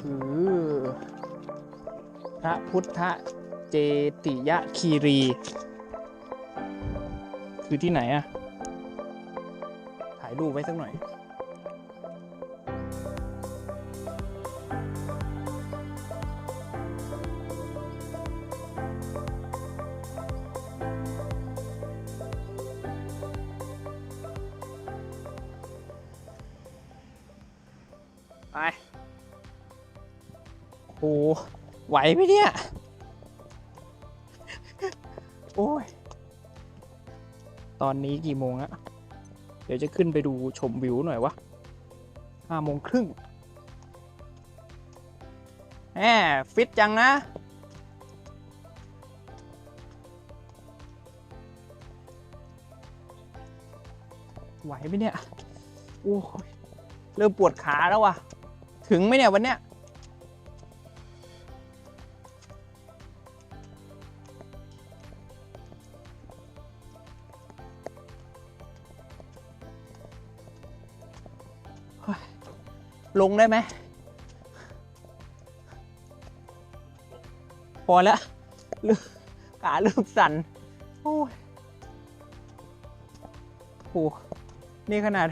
คือพระพุทธเจติยะคีรี คือที่ไหนอะถ่ายรูปไว้สักหน่อย ไป โหไหวไหมเนี่ย โอ้ย ตอนนี้กี่โมงอะเดี๋ยวจะขึ้นไปดูชมวิวหน่อยวะห้าโมงครึ่งแหมฟิตจังนะไหวไหมเนี่ย โอ้ย เริ่มปวดขาแล้ววะถึงไหมเนี่ยวันเนี้ย ลงได้ไหมพอแล้วขาเริ่มสั่นโอ้ยโหนี่ขนาด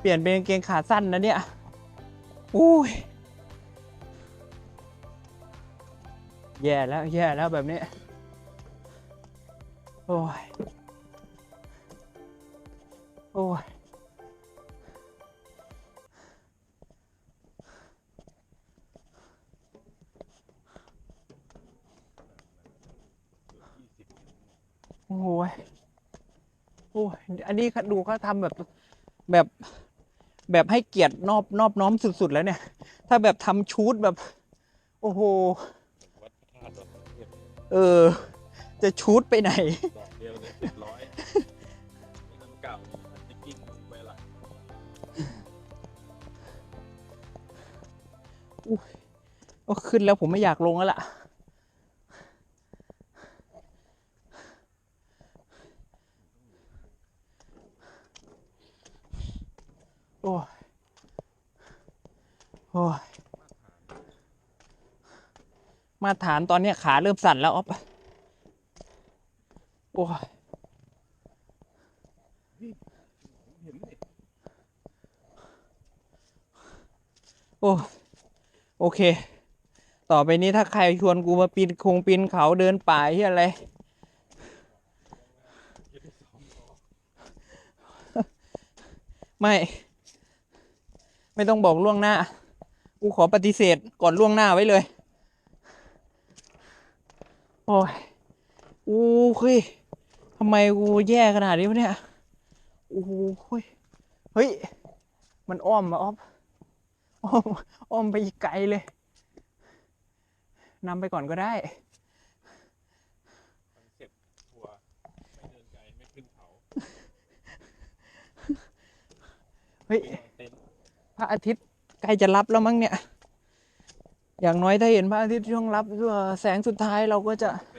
เปลี่ยนเป็นกางเกงขาสั้นนะเนี่ยอุ้ยแย่แล้วแย่แล้วแบบนี้ โอ้ย โอ้ย โอ้ยโอ้ยอันนี้เขาดูเขาทำแบบแบบแบบให้เกียรตินอบนอบน้อมสุด ๆ แล้วเนี่ย ถ้าแบบทำชูดแบบ โอ้โหเออ จะชูดไปไหนกเดียวเลยเจ็ดร้อยเก่าจะกินไปละโอ้ขึ้นแล้วผมไม่อยากลงแล้วล่ะ โอ้ย โอ้ย มาตร ฐานตอนเนี้ยขาเริ่มสั่นแล้วอ๊อฟโอ้ยโอ้โอเค ต่อไปนี้ถ้าใครชวนกูมาปีนคงปีนเขาเดินป่าที่อะไร ไม่ ไม่ต้องบอกล่วงหน้า กูขอปฏิเสธก่อนล่วงหน้าไว้เลย โอ้ยอู้เฮ้ยทำไมกูแย่ขนาดนี้วะเนี่ยโอ้โหเฮ้ยเฮ้ย มันอ้อมมาออฟอ้อมอ้อมไปอีกไกลเลยนำไปก่อนก็ได้คอนเซ็ปต์ทัวร์ไม่เดินไกลไม่ขึ้นเขาเฮ้ยเต็นท์พระอาทิตย์ใกล้จะรับแล้วมั้งเนี่ย อย่างน้อยถ้าเห็นพระอาทิตย์ช่วงรับแสงสุดท้ายเราก็จะไป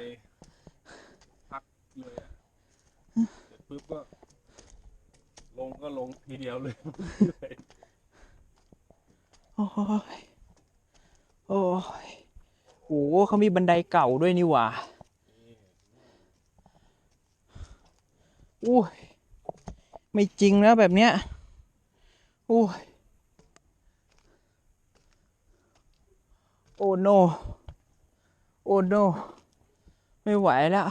พักเลยอะเสร็จปุ๊บก็ลงก็ลงทีเดียวเลย โอ้ย โอ้ย โอ้โหเขามีบันไดเก่าด้วยนี่หว่าอุ้ย ไม่จริงแล้วแบบเนี้ยอุ้ย โอ้โน โอ้โน ไม่ไหวแล้ว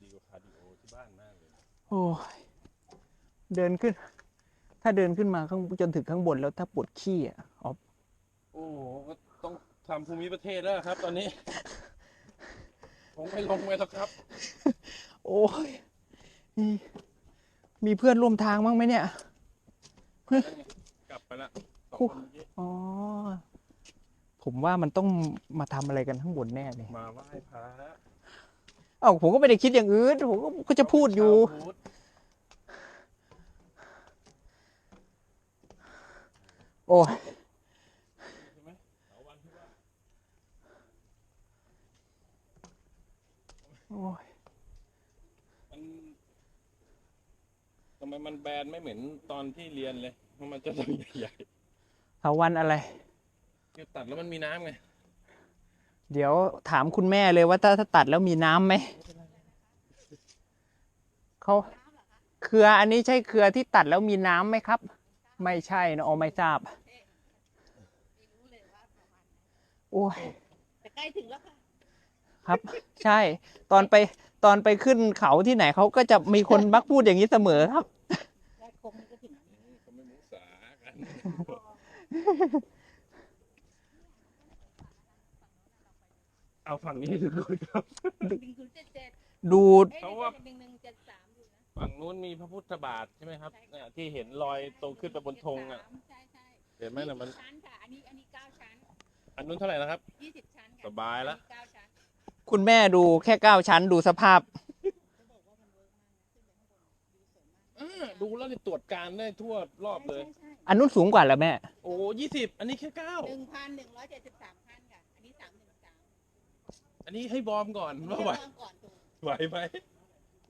ดีกว่าคาร์ดิโอที่บ้านมากเลย โอ้ยเดินขึ้น ถ้าเดินขึ้นมาข้างจนถึงข้างบนแล้วถ้าปวดขี้อะอ๋อโอ้โหก็ต้องทำภูมิประเทศแล้วครับ ตอนนี้ ผมไม่ลงไปแล้วครับ โอ้ยมีมีเพื่อนร่วมทางบ้างไหมเนี่ย กลับไปละคู่อ๋อ ผมว่ามันต้องมาทำอะไรกันข้างบนแน่เลยมาไหว้พระเอ้าผมก็ไม่ได้คิดอย่างอื่นผมก็ก็จะพูดอยู่ ชาวพุทธโอ้ยใช่ไหมเสาวันที่ว่าโอ้ยมันทำไมมันแบนไม่เหมือนตอนที่เรียนเลยเพราะมันจะตัวใหญ่เถาวันอะไรๆ คือตัดแล้วมันมีน้ำไง เดี๋ยวถามคุณแม่เลยว่าถ้าถ้าตัดแล้วมีน้ำไหมเขาเครืออันนี้ใช่เครือที่ตัดแล้วมีน้ำไหมครับ ไม่ใช่นะอ๋อไม่ทราบไม่รู้เลยว่าประมาณไหนโอ้ยแต่ใกล้ถึงแล้วค่ะครับ ใช่ ตอนไปตอนไปขึ้นเขาที่ไหนเขาก็จะมีคนมักพูดอย่างนี้เสมอครับใกล้คงก็ถึงเขาไม่มุสากัน เอาฝั่งนี้ทุกคนครับ หนึ่งศูนย์เจ็ดเจ็ดดูดเอ้ยเพราะว่า หนึ่งหนึ่งเจ็ดสามอยู่นะฝั่งนู้นมีพระพุทธบาทใช่ไหมครับเนี่ยที่เห็นรอยตรงขึ้นไปบนธงอะ ใช่ใช่เห็นไหมน่ะมันยี่สิบชั้นค่ะ อันนี้อันนี้เก้าชั้นอันนู้นเท่าไหร่นะครับ ยี่สิบชั้นค่ะสบายละ อันนี้เก้าชั้นคุณแม่ดูแค่เก้าชั้นดูสภาพเขาบอกว่ามันเวิร์กมากนะขึ้นไปข้างบนดูสวยมากอ่าดูแล้วเนี่ยตรวจการได้ทั่วรอบเลย ใช่ใช่อันนู้นสูงกว่าแล้วแม่ โอ้ยี่สิบอันนี้แค่เก้าหนึ่งพันหนึ่งร้อยเจ็ดสิบสามขั้นค่ะ อันนี้สามหนึ่งสาม อั นนี้ให้บอร์มก่อนว่าไหวเริ่มก่อนดูไหวไหม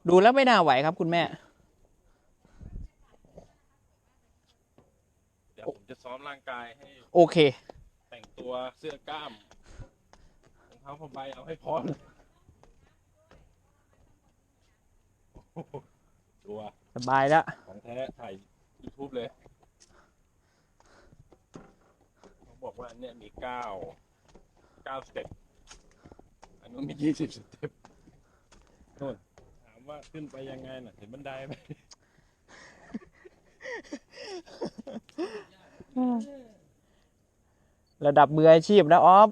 ดูแล้วไม่น่าไหวครับคุณแม่ เดี๋ยวผมจะซ้อมร่างกายให้โอเค แต่งตัวเสื้อกล้ามรองเท้าผ้าใบเอาให้พร้อมเลยโอ้โหตัวสบายแล้วของแท้ถ่ายยูทูบเลยเขาบอกว่าอันเนี่ยมีเก้าเก้าสเต็ป อันนู้นมียี่สิบสเต็ปโน่นถามว่าขึ้นไปยังไงน่ะ เห็นบันไดไหมระดับมืออาชีพนะออฟ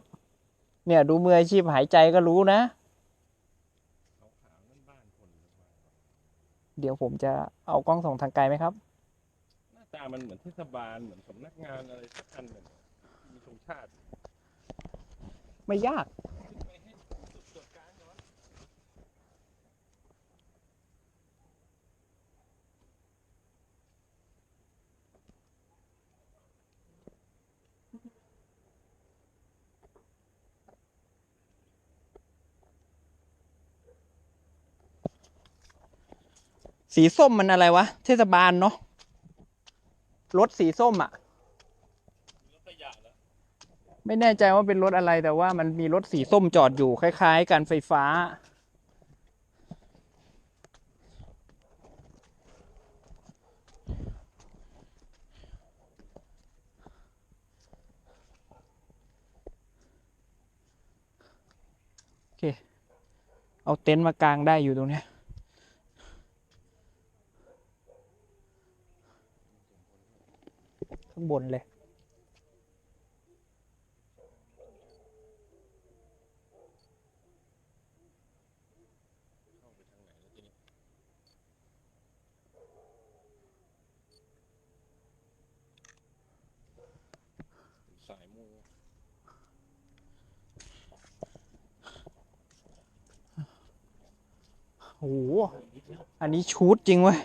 เนี่ยดูมืออาชีพหายใจก็รู้นะขาวๆนั่นบ้านคนหรือเปล่าเดี๋ยวผมจะเอากล้องส่องทางไกลไหมครับ หน้าตามันเหมือนเทศบาลเหมือนสำนักงานอะไรสักอันหนึ่งมีธงชาติ ไม่ยาก ขึ้นไปให้สุดตรวจการก่อน สีส้มมันอะไรวะ เทศบาลเนาะรถสีส้มอะ่ะ ไม่แน่ใจว่าเป็นรถอะไรแต่ว่ามันมีรถสีส้มจอดอยู่คล้าย ๆ การไฟฟ้า โอเค เอาเต็นท์มากางได้อยู่ตรงเนี้ย ข้างบนเลย สายมูโอ้โห อันนี้ชูดจริงเว้ย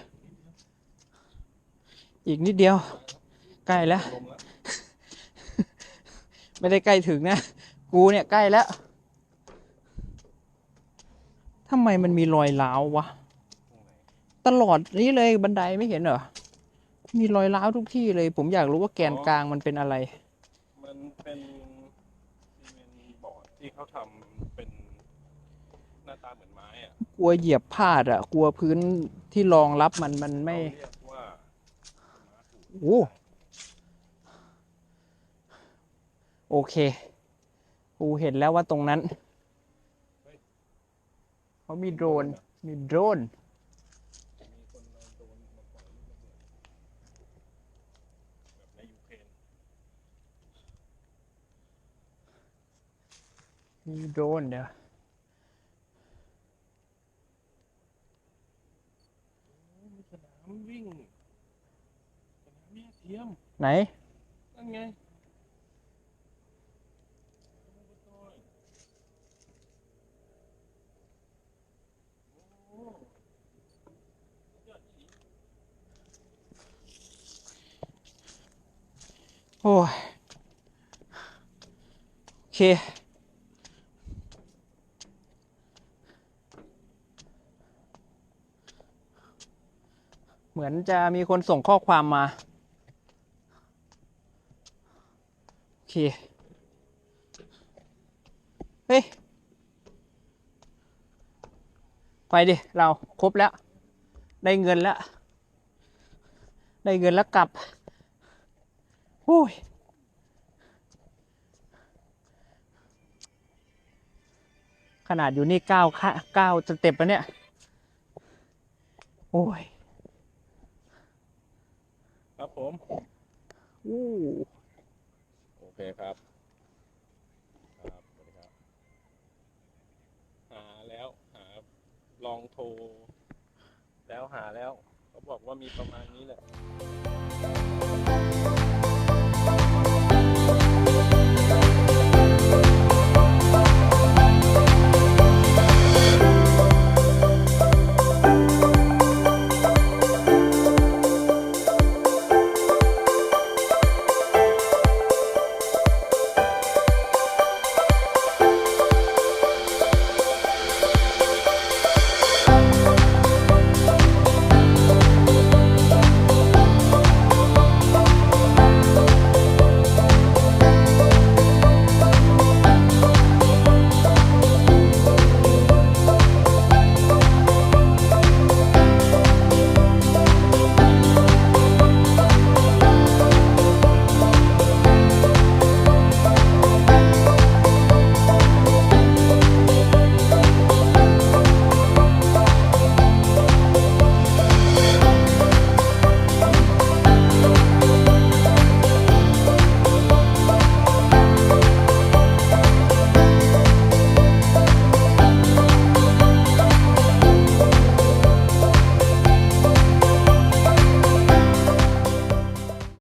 อีกนิดเดียว ใกล้แล้วลมแล้ว ไม่ได้ใกล้ถึงนะ กูเนี่ยใกล้แล้วทำไมมันมีรอยร้าววะตรงไหนตลอดนี้เลยบันไดไม่เห็นเหรอ มีรอยร้าวทุกที่เลย ผมอยากรู้ว่าแกนกลางมันเป็นอะไร มันเป็นซีเมนต์บอร์ดที่เขาทำเป็นหน้าตาเหมือนไม้อะกลัวเหยียบพลาดอะกลัวพื้นที่รองรับมันมันไม่เขาเรียกว่าม้าถูกโอ้ โอเคกูเห็นแล้วว่าตรงนั้นเขามีโดรน มีโดรน มีคนเอาโดรนมาปล่อยลูกระเบิดแบบในยูเครนมีโดรนเดี๋ยวมีสนามวิ่งสนามแยกเทียม ไหน นั่นไง โอ้ยโอเค เหมือนจะมีคนส่งข้อความมา โอเค เฮ้ย ไปดิ เราครบแล้ว ได้เงินแล้ว ได้เงินแล้วกลับ โอ้ยขนาดอยู่นี่เก้าค่ะเก้าสเต็ปแล้วเนี่ย โอ้ย ครับผม